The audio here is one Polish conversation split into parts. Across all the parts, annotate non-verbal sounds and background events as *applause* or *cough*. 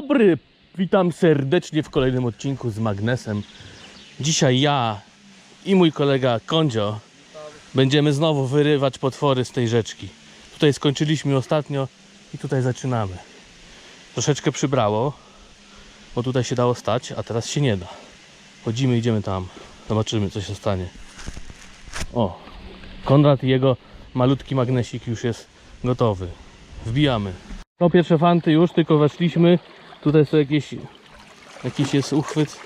Dobry! Witam serdecznie w kolejnym odcinku z Magnesem. Dzisiaj ja i mój kolega Kondzio będziemy znowu wyrywać potwory z tej rzeczki. Tutaj skończyliśmy ostatnio i tutaj zaczynamy. Troszeczkę przybrało, bo tutaj się dało stać, a teraz się nie da. Chodzimy, idziemy tam. Zobaczymy, co się stanie. O, Konrad i jego malutki magnesik już jest gotowy. Wbijamy. To pierwsze fanty już, tylko weszliśmy. Tutaj są jakieś, jakiś jest uchwyt.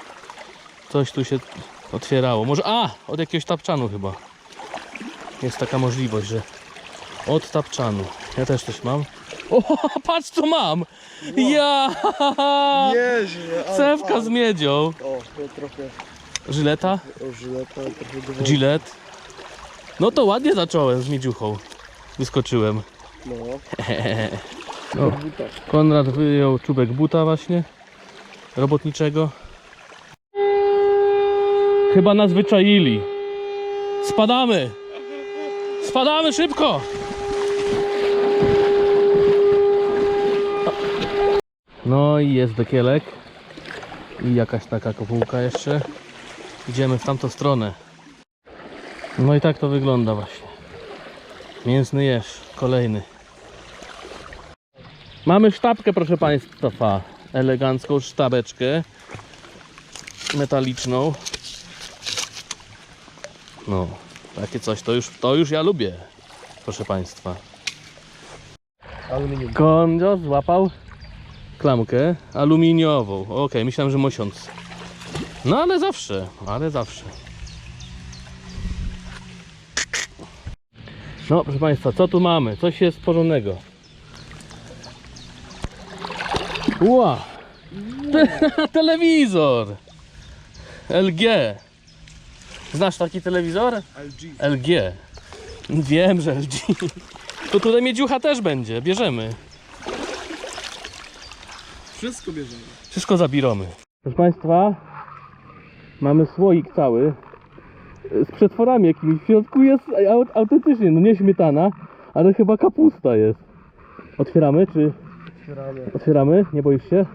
Coś tu się otwierało. Może, a, od jakiegoś tapczanu chyba. Jest taka możliwość, że od tapczanu. Ja też coś mam. O, *laughs* patrz co mam! Ja! Jeźdź, ale Cewka z miedzią. O, trochę Żyleta? o, żyleta, trochę. Gillette. No to ładnie zacząłem z miedziuchą. Wyskoczyłem. No, *laughs* O, Konrad wyjął czubek buta właśnie. Robotniczego. Chyba nas wyczaili. Spadamy! Spadamy szybko! No i jest dekielek. I jakaś taka kopułka jeszcze. Idziemy w tamtą stronę. No i tak to wygląda właśnie. Mięsny jeż, kolejny. Mamy sztabkę, proszę Państwa. Elegancką sztabeczkę. Metaliczną. No, takie coś to już, to już ja lubię. Proszę Państwa. aluminium. Kondzio złapał klamkę aluminiową. Okej, myślałem, że mosiąc. No ale zawsze, ale zawsze. No, proszę Państwa, co tu mamy? Coś jest porządnego. Ła! Te, *laughs* telewizor! LG. Znasz taki telewizor? LG. LG. Wiem, że LG. To tutaj miedziucha też będzie, bierzemy. Wszystko bierzemy. Wszystko zabieramy. Proszę Państwa, mamy słoik cały z przetworami jakimiś. W środku jest au- autentycznie, no nie śmietana, ale chyba kapusta jest. Otwieramy, czy Otwieramy. otwieramy? Nie boisz się?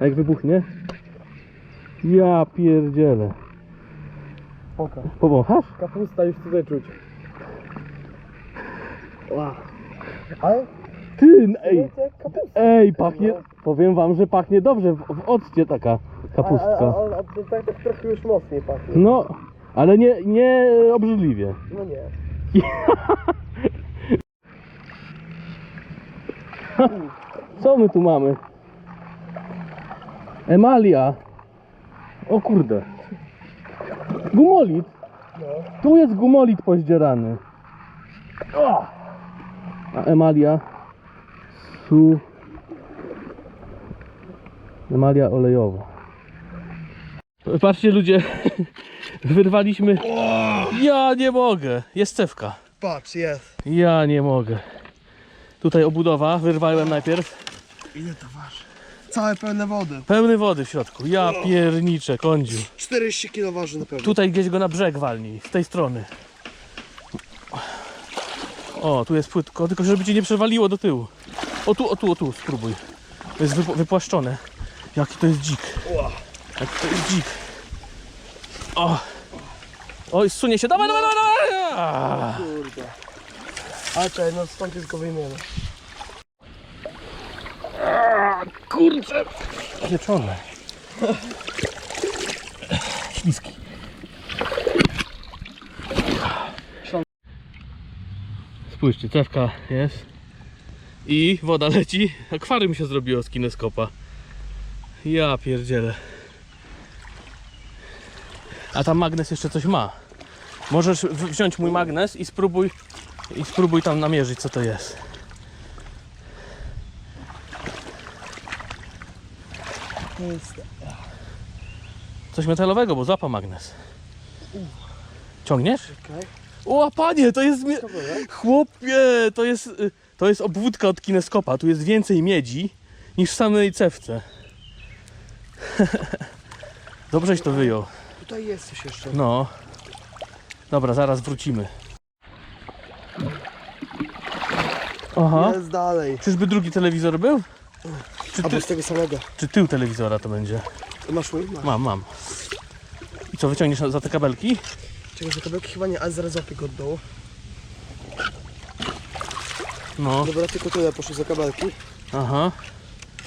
A jak wybuchnie? Ja pierdzielę. Oka. Powąchasz? Kapusta już tutaj czuć. Wow. Ale? Ty, ej, jak kapusta. ej, pachnie, powiem wam, że pachnie dobrze, w, w occie taka kapustka. Ale, ale, ale to tak, tak trochę już mocniej pachnie. No, ale nie, nie obrzydliwie. No nie. *laughs* Co my tu mamy? Emalia. O kurde. Gumolit. Tu jest gumolit pozdzierany. O! A emalia. Su. Emalia olejowa. Patrzcie ludzie. *laughs* Wyrwaliśmy. Ja nie mogę. Jest cewka. Patrz, jest. Ja nie mogę. Tutaj obudowa, wyrwałem najpierw. Ile to waży? Całe pełne wody. Pełny wody w środku. Ja pierniczę, kądziu. 40 kg waży na pewno. Tutaj gdzieś go na brzeg walnij, z tej strony. O, tu jest płytko, tylko żeby cię nie przewaliło do tyłu. O tu, o tu, o tu, spróbuj. To jest wypu- wypłaszczone. Jaki to jest dzik. Jaki to jest dzik. O. Oj, sunie się, dawaj, dawaj, dawaj, dawaj. A. Kurde. A czekaj, no stąd jest go wyjmiemy. Kurczę. Pieczone. Śliski. Spójrzcie, cewka jest. I woda leci. Akwarium się zrobiło z kineskopa. Ja pierdzielę. A tam magnes jeszcze coś ma. Możesz wziąć mój magnes i spróbuj i spróbuj tam namierzyć co to jest. Coś metalowego, bo złapa magnes. Ciągniesz? Czekaj. O, panie, to jest. Mie... Chłopie, to jest. y, To jest obwódka od kineskopa. Tu jest więcej miedzi niż w samej cewce. *laughs* Dobrześ to wyjął. Tutaj jest coś jeszcze. No. Dobra, zaraz wrócimy. Aha. Jest dalej. Czyżby drugi telewizor był? Czy, Albo ty, z tego samego. czy tył telewizora to będzie? Masz mój? Masz. Mam, mam. I co, wyciągniesz za te kabelki? Czekaj, że kabelki chyba nie, ale zaraz złapię go od dołu. No, Dobra, tylko tyle poszło za kabelki. aha.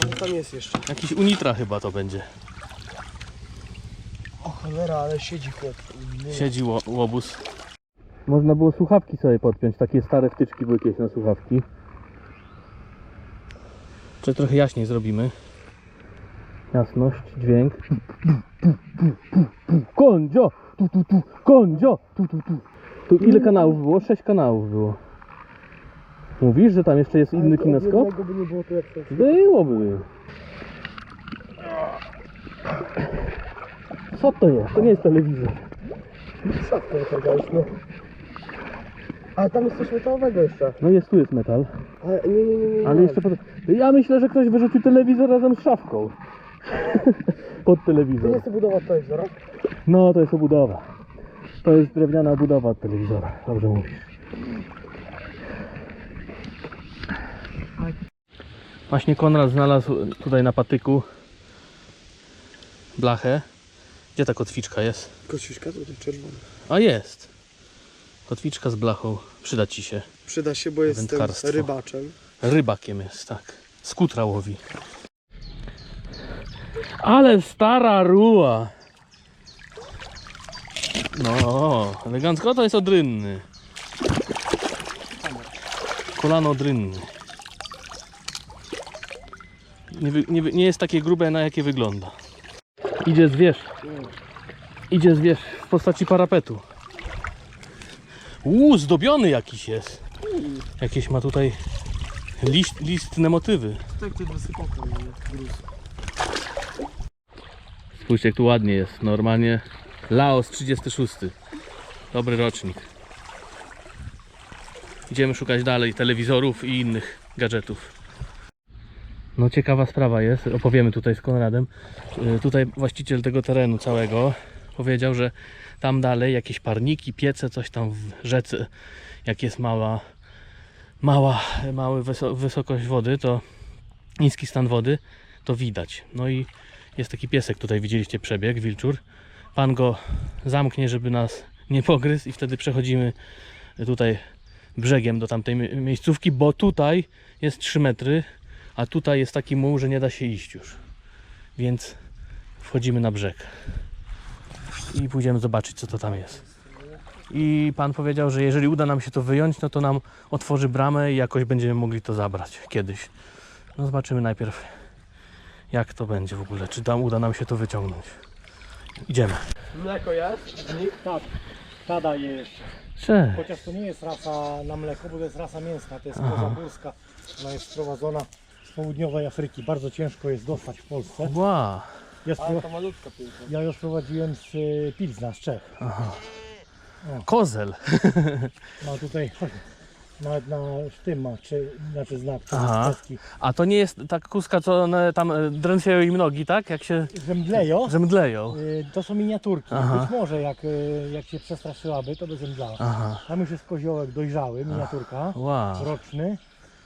Ale tam jest jeszcze. Jakiś unitra chyba to będzie. O cholera, ale siedzi chłop. Nie. Siedzi ło- łobuz. Można było słuchawki sobie podpiąć, takie stare wtyczki były kiedyś na słuchawki. Czy trochę jaśniej zrobimy? Jasność, dźwięk. Kondzio! Tu, tu, tu, kondzio! Tu, tu, tu. Tu ile kanałów było? Sześć kanałów było. Mówisz, że tam jeszcze jest inny kineskop? by nie było to jak to. Byłoby. Co to jest? To nie jest telewizor. Szafkę wyciągaliśmy. Ale tam jest coś metalowego jeszcze. No jest, tu jest metal. Ale nie, nie, nie, nie. Ale nie. jeszcze pod... Ja myślę, że ktoś wyrzucił telewizor razem z szafką. *laughs* pod To nie telewizor. jest budowa telewizora? No, to jest obudowa. To jest drewniana obudowa od telewizora. Dobrze mówisz. Właśnie Konrad znalazł tutaj na patyku blachę. Gdzie ta kotwiczka jest? Kociuszka tutaj czerwona. A jest. Kotwiczka z blachą. Przyda ci się. Przyda się, bo jestem Wędkarstwo. rybaczem. Rybakiem jest, tak. Skutra łowi. Ale stara ruła. No, elegancko to jest odrynny. Kolano odrynny. Nie, nie, nie jest takie grube, na jakie wygląda. Idzie zwierz. Idzie zwierz w postaci parapetu. Uuu, zdobiony jakiś jest. Jakieś ma tutaj list, listne motywy. Tak, to jest wysypałka. gruz. Spójrzcie jak tu ładnie jest. Normalnie Laos 36. Dobry rocznik. Idziemy szukać dalej telewizorów i innych gadżetów. No ciekawa sprawa jest, opowiemy tutaj z Konradem. Yy, Tutaj właściciel tego terenu całego powiedział, że tam dalej jakieś parniki, piece, coś tam w rzece, jak jest mała, mała, mały wyso- wysokość wody, to niski stan wody, to widać. No i jest taki piesek, tutaj widzieliście przebieg, wilczur. Pan go zamknie, żeby nas nie pogryzł i wtedy przechodzimy tutaj brzegiem do tamtej mie- miejscówki, bo tutaj jest 3 metry, a tutaj jest taki muł, że nie da się iść już. Więc wchodzimy na brzeg i pójdziemy zobaczyć, co to tam jest. I pan powiedział, że jeżeli uda nam się to wyjąć, no to nam otworzy bramę i jakoś będziemy mogli to zabrać kiedyś. No zobaczymy najpierw, jak to będzie w ogóle, czy tam uda nam się to wyciągnąć. Idziemy. Mleko jest? Tak, tada jest. Cześć. Chociaż to nie jest rasa na mleko, bo to jest rasa mięsna, to jest Aha. koza górska. Ona jest sprowadzona z południowej Afryki. Bardzo ciężko jest dostać w Polsce. Wow. Ja, Ale spro... to malutka piękna. ja ją sprowadziłem z y, Pilzna, z Czech. Aha. Kozel. Ma *laughs* tutaj, chodź, nawet na tym ma, czy, znaczy znak, to Aha. czeski. A to nie jest ta kuska, co one tam e, drętwieją im nogi, tak? Jak się Zemdleją. zemdleją. Y, To są miniaturki. Aha. Być może jak, y, jak się przestraszyłaby, to by zemdlała. Aha. Tam już jest koziołek dojrzały, miniaturka, Wow. roczny.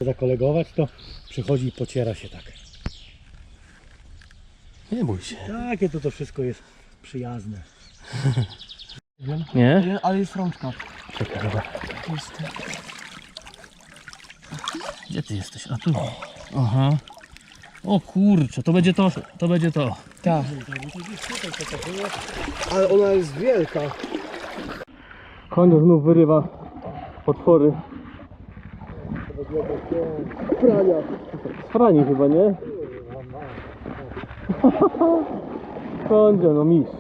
Zakolegować to przychodzi i pociera się tak. Nie bój się. Takie to to wszystko jest przyjazne. Nie? Ale jest rączka. Czekaj, dobra. Gdzie ty jesteś? A tu. Aha. O kurczę, to będzie to, to będzie to. Tak. Ale ona jest wielka. Konio znów wyrywa potwory. Prania. Z frani chyba, nie? *laughs* Kondzio, no mistrz.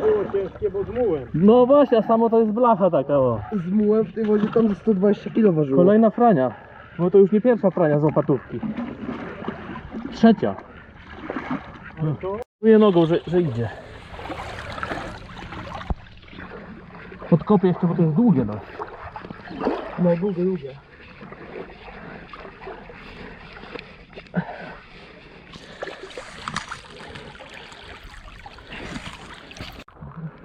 Było ciężkie, bo zmułem. No właśnie, a samo to jest blacha taka o. Z mułem w tej wodzie tam ze 120 kg ważyło. Kolejna frania. No to już nie pierwsza frania z opatówki. Trzecia. Czuję nogą, że, że idzie. Podkopię jeszcze, bo to jest długie dość. No, długie, długie.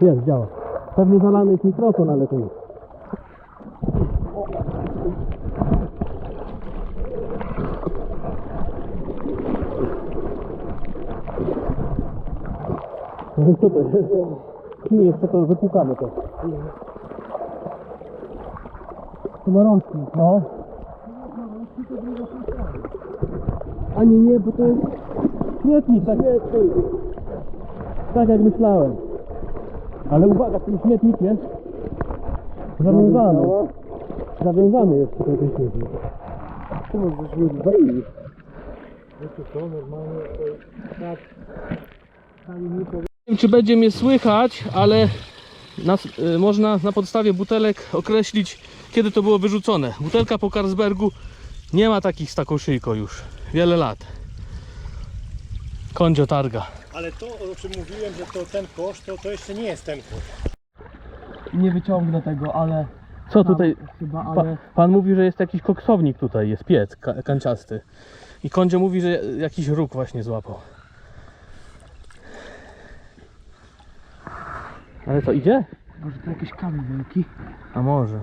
Jest, działa. Pewnie zalany jest mikrofon, ale to jest. No co to jest? Nie, jeszcze to wypłukamy to. To ma. No. A nie, nie, bo to jest śmietnik, tak? Tak jak myślałem. Ale uwaga, ten śmietnik jest zawiązany. Zawiązany jest tutaj ten śmietnik. Tu możesz mieć wejść. Wiecie co, normalnie to tak, tak Nie wiem, czy będzie mnie słychać, ale nas, y, można na podstawie butelek określić, kiedy to było wyrzucone. Butelka po Carlsbergu nie ma takich z taką szyjką już. Wiele lat. Kondzio targa. Ale to, o czym mówiłem, że to ten kosz, to, to jeszcze nie jest ten kosz. Nie wyciągnę tego, ale Co tutaj? chyba, Pa, ale... pan mówi, że jest jakiś koksownik tutaj, jest piec ka, kanciasty. I Kondzio mówi, że jakiś róg właśnie złapał. Ale co, idzie? Może to jakiś kamień wielki? A może.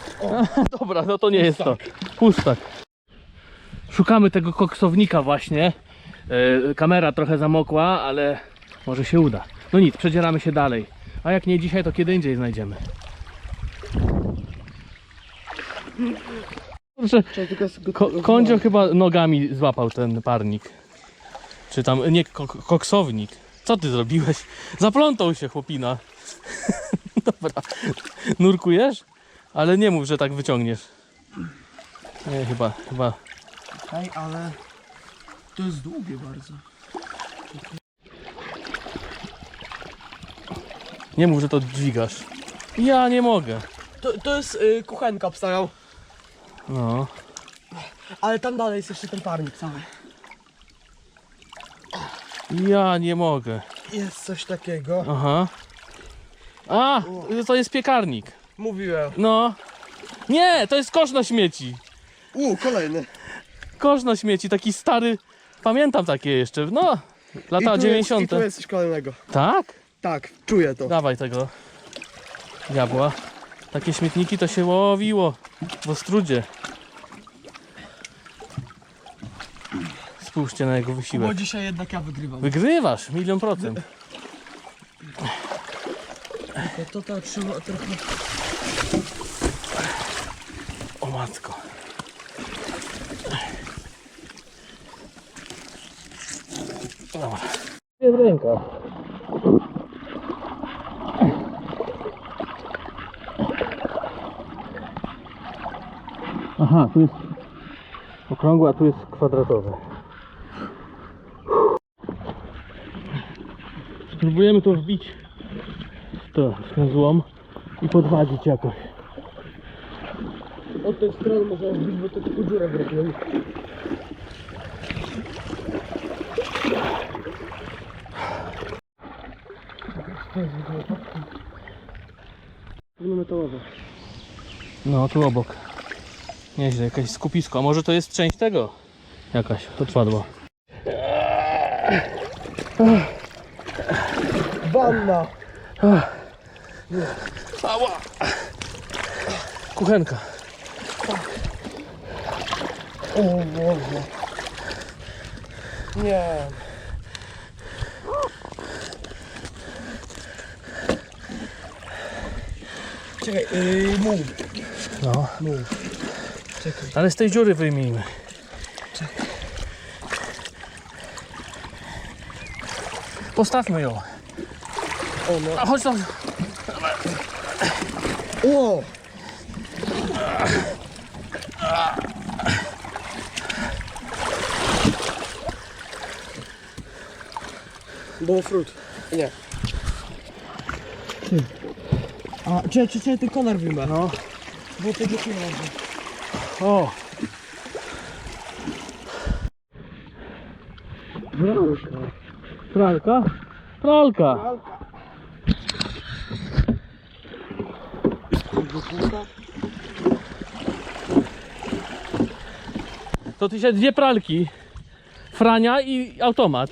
*laughs* dobra, no to nie jest to. Pustak. Szukamy tego koksownika właśnie. E, kamera trochę zamokła, ale może się uda. No nic, przedzieramy się dalej. A jak nie dzisiaj, to kiedy indziej znajdziemy. Kurczę, ko Kondzio chyba nogami złapał ten parnik. Czy tam, nie, ko koksownik. Co ty zrobiłeś? Zaplątał się chłopina. *laughs* Dobra. Nurkujesz? Ale nie mów, że tak wyciągniesz. Nie, chyba, chyba. Ej, ale... To jest długie bardzo. Nie mów, że to dźwigasz. Ja nie mogę. To, to jest y, kuchenka obstawiał. No. Ale tam dalej jest jeszcze ten parnik cały. Ja nie mogę. Jest coś takiego. Aha. A, to jest piekarnik. Mówiłem. No. Nie, to jest kosz na śmieci. U, kolejny. Kosz na śmieci, taki stary. Pamiętam takie jeszcze. No, I lata tu 90. Jest, I tu jest coś kolejnego. Tak? Tak, czuję to. Dawaj tego diabła. Takie śmietniki to się łowiło w Ostrudzie. Spójrzcie na jego Bo wysiłek. dzisiaj jednak ja wygrywam. Wygrywasz, milion procent. To, to, to trzeba trochę... O matko. Jest ręka. Aha, tu jest okrągłe, a tu jest kwadratowe. Spróbujemy to wbić w, to, w ten złom i podwadzić jakoś. Od tej strony można wbić, bo to tylko dziurę zrobiłem. metalowe. No, tu obok. Nieźle, jakieś skupisko. A może to jest część tego? Jakaś, to twadło. Wanna! Ała! Kuchenka. O Boże. Nie. Czekaj, yy, mów, No, mów. Czekaj. ale z tej dziury wyjmijmy. Postawmy ją. O no. A chodź tam. O! Było frut. Nie. Ty. A, czy, czy, ten konar wyjmę. No. Bo tego nie ma. O, pralka. Pralka. To tu się dwie pralki. Frania i automat.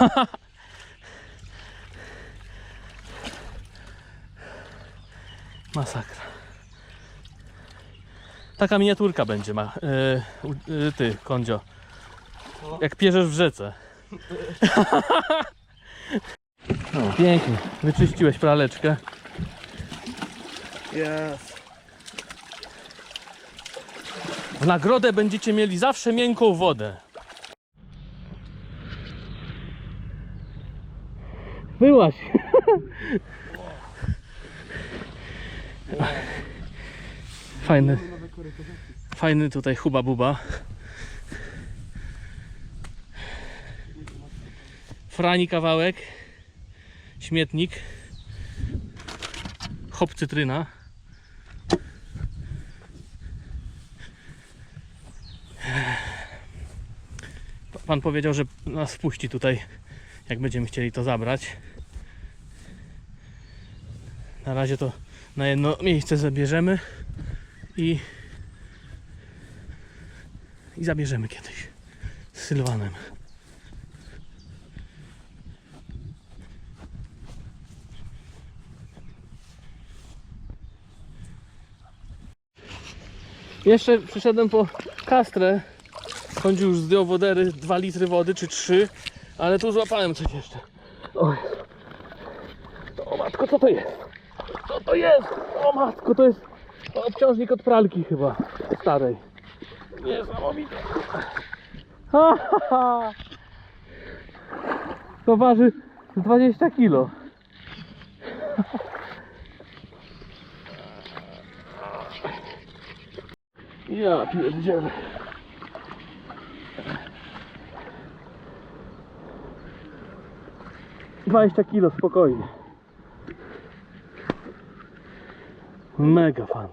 *laughs* Masakra. Taka miniaturka będzie ma. Yy, yy, ty, kondzio. Jak pierzesz w rzece. No, pięknie. Wyczyściłeś praleczkę. Jest. W nagrodę będziecie mieli zawsze miękką wodę. Byłaś. *laughs* Fajny. Fajny tutaj huba buba. Frani kawałek. Śmietnik. Hop cytryna. Pan powiedział, że nas wpuści tutaj, jak będziemy chcieli to zabrać. Na razie to na jedno miejsce zabierzemy i, i zabierzemy kiedyś z Sylwanem. Jeszcze przyszedłem po kastrę Kądzi już zdjął wodery 2 litry wody czy 3, ale tu złapałem coś jeszcze. Oj. O matko, co to jest? To jest? O matko, to jest obciążnik od pralki chyba starej. Niesamowite. Ha, ha, ha. To waży z 20 kilo. Ja pierdzielę. Dwadzieścia kilo spokojnie. Mega fan.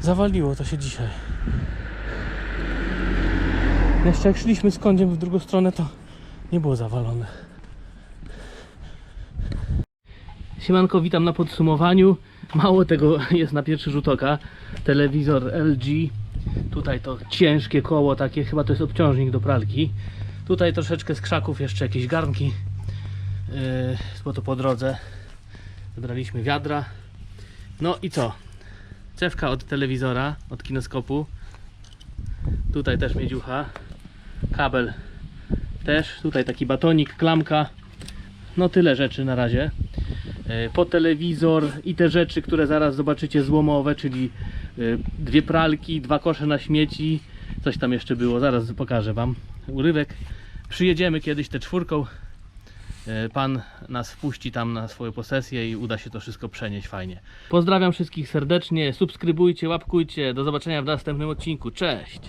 Zawaliło to się dzisiaj. Jeszcze jak szliśmy z kądziem w drugą stronę, to nie było zawalone. Siemanko, witam na podsumowaniu. Mało tego *laughs* jest na pierwszy rzut oka. Telewizor LG. Tutaj to ciężkie koło takie, chyba to jest obciążnik do pralki. Tutaj troszeczkę z krzaków jeszcze jakieś garnki. Yy, bo to po drodze. Wybraliśmy wiadra. No i co? Cewka od telewizora, od kineskopu. Tutaj też miedziucha. Kabel też. Tutaj taki batonik, klamka. No tyle rzeczy na razie. Yy, Po telewizor i te rzeczy, które zaraz zobaczycie złomowe, czyli yy, dwie pralki, dwa kosze na śmieci. Coś tam jeszcze było, zaraz pokażę Wam. Urywek. Przyjedziemy kiedyś te czwórką. E, Pan nas wpuści tam na swoją posesję i uda się to wszystko przenieść fajnie. Pozdrawiam wszystkich serdecznie, subskrybujcie, łapkujcie. Do zobaczenia w następnym odcinku. Cześć!